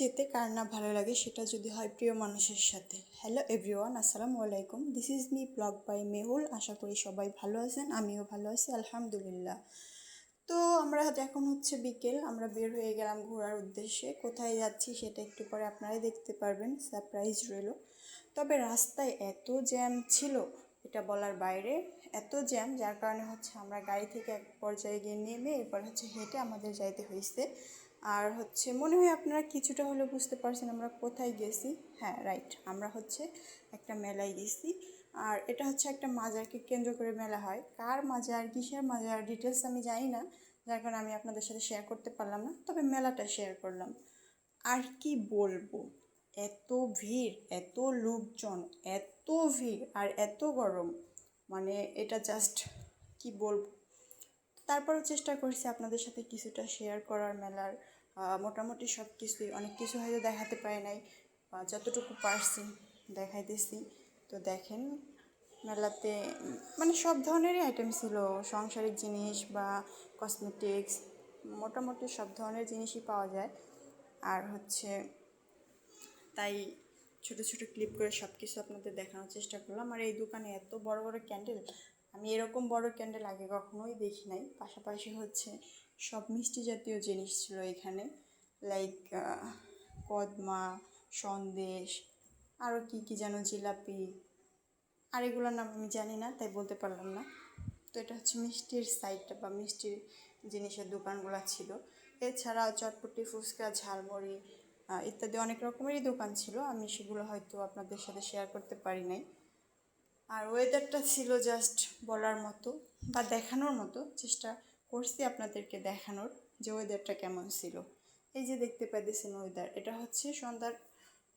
যেতে কার না ভালো লাগে সেটা যদি হয় প্রিয় মানুষের সাথে। হ্যালো এভরিওয়ান আসসালামু আলাইকুম। This is me blog by Mehul আশা করি সবাই ভালো আছেন, আমিও ভালো আছি, আলহামদুলিল্লাহ। তো আমরা এখন হচ্ছে বিকেল, আমরা বের হয়ে গেলাম ঘোরার উদ্দেশ্যে। কোথায় যাচ্ছি সেটা একটু পরে আপনারাই দেখতে পারবেন সারপ্রাইজ রইল। তবে রাস্তায় এত জ্যাম ছিল, এটা বলার বাইরে, এত জ্যাম যার কারণে হচ্ছে আমরা গাড়ি থেকে এক পর্যায়ে গিয়ে নেমে এরপর হচ্ছে হেঁটে আমাদের যাইতে হয়েছে আর হচ্ছে মনে হয় আপনারা কিছুটা হলেও বুঝতে পারছেন আমরা কোথায় গেছি। হ্যাঁ রাইট আমরা হচ্ছে একটা মেলায় গেছি। আর এটা হচ্ছে একটা মাজারকে কেন্দ্র করে মেলা হয়। কার মাজার, কিসের মাজার ডিটেলস আমি জানি না, যার কারণে আমি আপনাদের সাথে শেয়ার করতে পারলাম না, তবে মেলাটা শেয়ার করলাম। আর কি বলব, এত ভিড়, এত লোকজন, এত ভিড় আর এত গরম। মানে এটা জাস্ট কি বলব তারপরও চেষ্টা করছি আপনাদের সাথে কিছুটা শেয়ার করার, মেলার মোটামুটি সব কিছুই অনেক কিছু হয়তো দেখাতে পারি নাই যতটুকু পারছি দেখাইতেছি। তো দেখেন, মেলাতে মানে সব ধরনেরই আইটেম ছিল। সংসারিক জিনিস বা কসমেটিক্স মোটামুটি সব ধরনের জিনিসই পাওয়া যায়। আর হচ্ছে, তাই ছোট ছোট ক্লিপ করে সব কিছু আপনাদের দেখানোর চেষ্টা করলাম। আর এই দোকানে এত বড় বড় ক্যান্ডেল আমি এরকম বড় ক্যান্ডেল আগে কখনোই দেখি নাই পাশাপাশি হচ্ছে সব মিষ্টি জাতীয় জিনিস ছিল এখানে লাইক কদমা সন্দেশ আরও কী কী যেন জিলাপি, আর এগুলোর নাম আমি জানি না, তাই বলতে পারলাম না। তো এটা হচ্ছে মিষ্টির সাইডটা বা মিষ্টির জিনিসের দোকানগুলো ছিল। এছাড়া চটপটি, ফুচকা, ঝালমুড়ি ইত্যাদি অনেক রকমেরই দোকান ছিল। আমি সেগুলো হয়তো আপনাদের সাথে শেয়ার করতে পারি নাই। আর ওয়েদারটা ছিল জাস্ট বলার মতো বা দেখানোর মতো। চেষ্টা করছি আপনাদেরকে দেখানোর যে ওয়েদারটা কেমন ছিল। এই যে দেখতে পাইতেছেন ওয়েদার এটা হচ্ছে সন্ধ্যার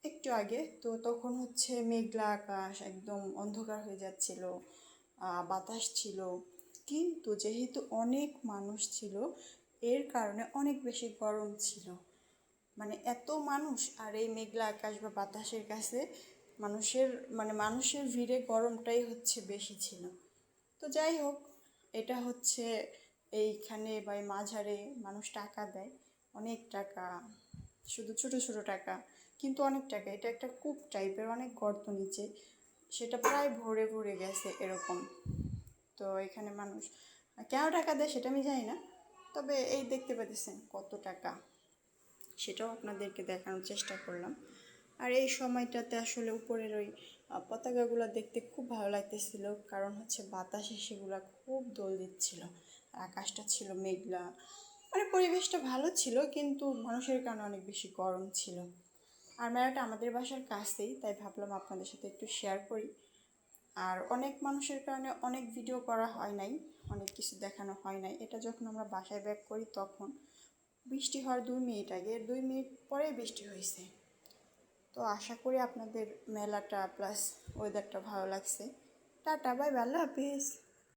একটু আগে। তো তখন হচ্ছে মেঘলা আকাশ, একদম অন্ধকার হয়ে যাচ্ছিল বাতাস ছিল। কিন্তু যেহেতু অনেক মানুষ ছিল, এর কারণে অনেক বেশি গরম ছিল। মানে এত মানুষ আর এই মেঘলা আকাশ বা বাতাসের কাছে মানুষের মানে মানুষের ভিড়ে গরমটাই হচ্ছে বেশি ছিল। তো যাই হোক, এটা হচ্ছে এইখানে বা এই মাঝারে মানুষ টাকা দেয়। অনেক টাকা, শুধু ছোট ছোট টাকা, কিন্তু অনেক টাকা। এটা একটা কূপ টাইপের অনেক গর্ত নিচে। সেটা প্রায় ভরে ভরে গেছে এরকম। তো এখানে মানুষ, কেন টাকা দেয় সেটা আমি জানি না, তবে এই দেখতে পাচ্ছেন কত টাকা। সেটাও আপনাদেরকে দেখানোর চেষ্টা করলাম। আর এই সময়টাতে আসলে উপরের ওই পতাকাগুলো দেখতে খুব ভালো লাগতেছিল। কারণ হচ্ছে বাতাসে সেগুলো খুব দোল দিচ্ছিল। আকাশটা ছিল মেঘলা। মানে পরিবেশটা ভালো ছিল, কিন্তু মানুষের কারণে অনেক বেশি গরম ছিল। আর মেলাটা আমাদের বাসার কাছেই, তাই ভাবলাম আপনাদের সাথে একটু শেয়ার করি। আর অনেক মানুষের কারণে অনেক ভিডিও করা হয় নাই, অনেক কিছু দেখানো হয় নাই। এটা যখন আমরা বাসায় ব্যাক করি তখন বৃষ্টি হওয়ার দুই মিনিট আগে, দুই মিনিট পরেই বৃষ্টি হয়েছে। তো আশা করি আপনাদের মেলাটা প্লাস ওয়েদারটা ভালো লাগছে। টাটা বাই আল্লাহ হাফিজ।